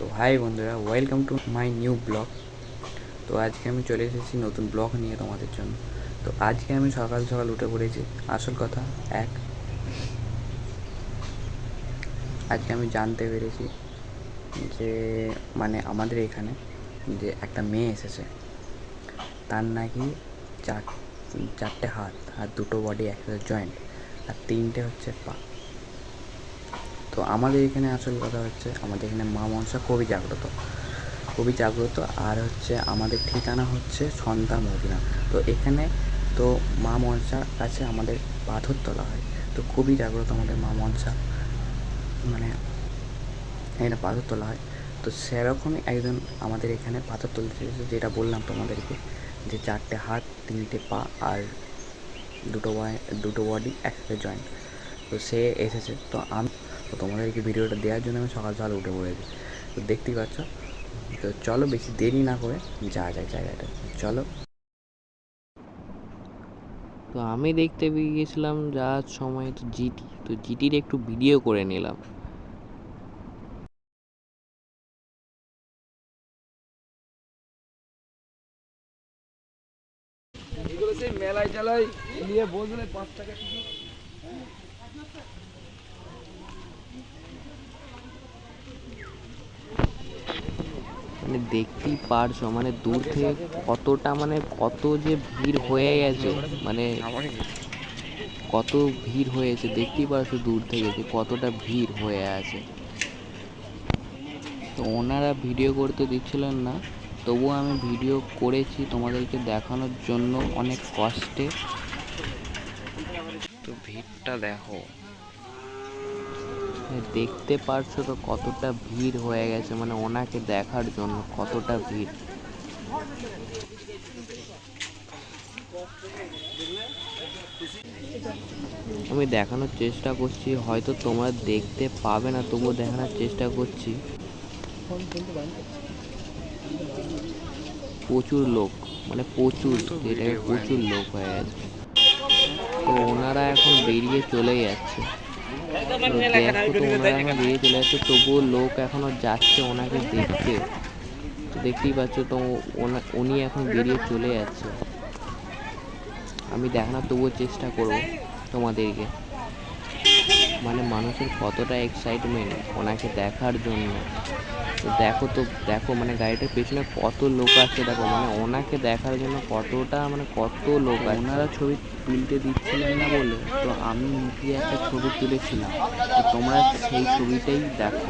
তো হাই বন্ধুরা welcome to my new blog তো আজকে আমি চলে এসেছি নতুন ব্লগ নিয়ে তোমাদের জন্য। তো আজকে আমি সকাল সকাল উঠে পড়েছি, আসল কথা এক। আজকে আমি জানতে পেরেছি যে মানে আমাদের এখানে যে একটা মেয়ে এসেছে, তার নাকি চার, চারটে হাত আর দুটো বডি একসাথে জয়েন্ট আর তিনটে হচ্ছে পা। তো আমাদের এখানে আসল কথা হচ্ছে আমাদের এখানে মা মনসা খুবই জাগ্রত খুবই জাগ্রত আর হচ্ছে আমাদের ঠিকানা হচ্ছে সন্তা মদিনা। তো এখানে তো মা মনসার কাছে আমাদের পাথর তোলা হয়। তো খুবই জাগ্রত আমাদের মা মনসা। মানে এখানে পাথর তোলা হয়। তো সেরকমই একজন আমাদের এখানে পাথর তুলতে যেটা বললাম তোমাদেরকে, যে চারটে হাত, তিনটে পা আর দুটো দুটো বডি একসাথে জয়েন্ট তো সে এসেছে। তো আমি তো তোমাদেরকে ভিডিওটা দেওয়ার জন্য আমি সকাল সকাল উঠে পড়েছি। তো দেখতেই পাচ্ছ? তো চলো বেশি দেরি না করে যাওয়া যায় জায়গাটা। চলো। তো আমি দেখতে পেয়ে গেছিলাম যাওয়ার সময় তো জিটি। তো জিটির একটু ভিডিও করে নিলাম। মেলায় টেলায় নিয়ে বসলে পাঁচ টাকা মানে দেখতেই পারছ মানে দূর থেকে কতটা মানে কত যে ভিড় হয়ে গেছে মানে কত ভিড় হয়েছে, দেখতেই পারছ দূর থেকে যে কতটা ভিড় হয়ে আছে। তো ওনারা ভিডিও করতে দিচ্ছিলেন না, তবুও আমি ভিডিও করেছি তোমাদেরকে দেখানোর জন্য অনেক কষ্টে। তো ভিড়টা দেখো। দেখতে পারছ তো কতটা ভিড় হয়ে গেছে মানে ওনাকে দেখার জন্য কতটা ভিড়। আমি দেখানোর চেষ্টা করছি হয়তো তোমরা দেখতে পাবে না তবুও দেখানোর চেষ্টা করছি। প্রচুর লোক মানে প্রচুর প্রচুর লোক হয়ে গেছে। তো ওনারা এখন বেরিয়ে চলে যাচ্ছে। তো দেখো তো ওনারা এখন বেরিয়ে চলে যাচ্ছে তবুও লোক এখনও যাচ্ছে ওনাকে দেখতে। তো দেখতেই পাচ্ছ তো ওনা- উনি এখন বেরিয়ে চলে যাচ্ছে। আমি দেখানোর তবুও চেষ্টা করব তোমাদেরকে। মানে মানুষের কতটা এক্সাইটমেন্ট ওনাকে দেখার জন্য। তো দেখো তো, দেখো মানে গাড়িটার পেছনে কত লোক আছে, দেখো মানে ওনাকে দেখার জন্য কতটা মানে কত লোক আছে। ওনারা ছবি তুলতে দিচ্ছিলেন না বলে, তো আমি মুখে একটা ছবি তুলেছিলাম। তো তোমরা সেই ছবিটাই দেখো।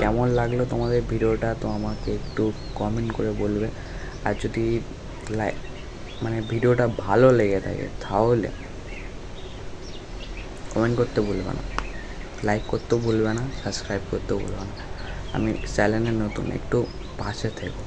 কেমন লাগল তোমাদের ভিডিওটা? তো আমাকে একটু কমেন্ট করে বলবে। আর যদি লাই মানে ভিডিওটা ভালো লেগে থাকে, তাহলে কমেন্ট করতে ভুলবে না। লাইক করতেও ভুলবে না সাবস্ক্রাইব করতেও ভুলবে না। আমি চ্যানেলে নতুন, একটু পাশে থেকো।